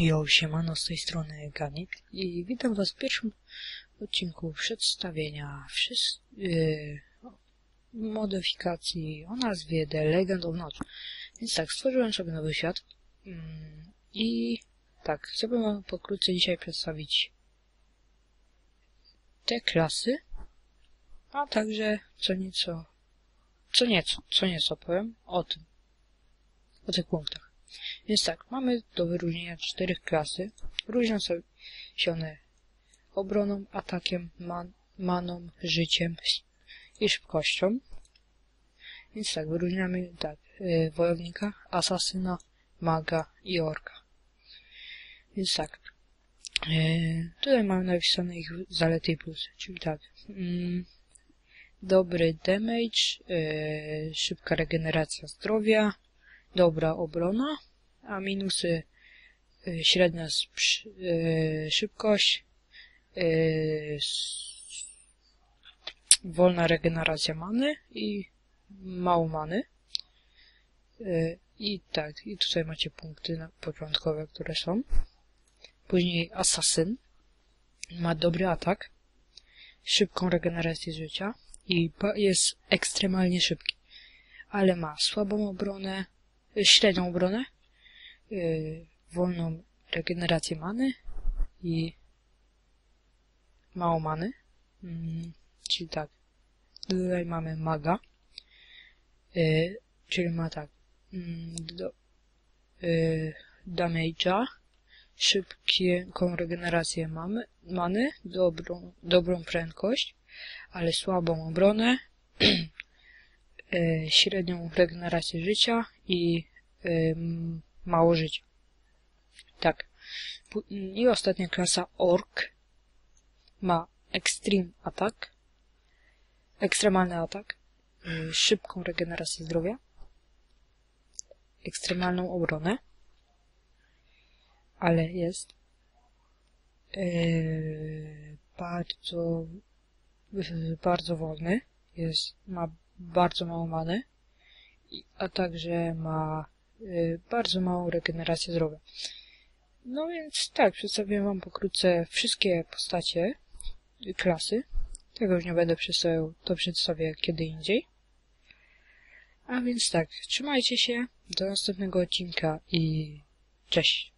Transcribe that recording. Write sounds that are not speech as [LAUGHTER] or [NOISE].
Jo, siemano, z tej strony Ganik i witam was w pierwszym odcinku przedstawienia wszyst- yy, modyfikacji o nazwie The Legend of Notch. Więc tak, stworzyłem sobie nowy świat mm, i tak, chciałbym wam pokrótce dzisiaj przedstawić te klasy, a także co nieco, co nieco, co nieco powiem o tym, o tych punktach. Więc tak, mamy do wyróżnienia czterech klasy. Różnią się one obroną, atakiem, man, maną, życiem i szybkością. Więc tak, wyróżniamy tak, yy, wojownika, asasyna, maga i orka. Więc tak, yy, tutaj mamy napisane ich zalety i plusy, czyli tak, mm, dobry damage, yy, szybka regeneracja zdrowia, dobra obrona, a minusy y, średnia y, szybkość, y, wolna regeneracja many i mało many. I tak, i tutaj macie punkty początkowe, które są. Później asasyn ma dobry atak, szybką regenerację życia i jest ekstremalnie szybki, ale ma słabą obronę, średnią obronę, wolną regenerację many i mało many. Mm, czyli tak, tutaj mamy maga, y, czyli ma tak, mm, do, y, damage'a, szybką regenerację mamy, many, dobrą, dobrą prędkość, ale słabą obronę, [CLEARS THROAT] y, średnią regenerację życia i mało życia. Tak. I ostatnia klasa Ork ma Extreme Attack, ekstremalny atak, y, szybką regenerację zdrowia, ekstremalną obronę, ale jest yy, bardzo yy, bardzo wolny, jest, ma bardzo mało many, a także ma y, bardzo małą regenerację zdrowia. No więc tak, przedstawiłem wam pokrótce wszystkie postacie y, klasy. Tego już nie będę przedstawiał, to przedstawię kiedy indziej. A więc tak, trzymajcie się, do następnego odcinka i cześć.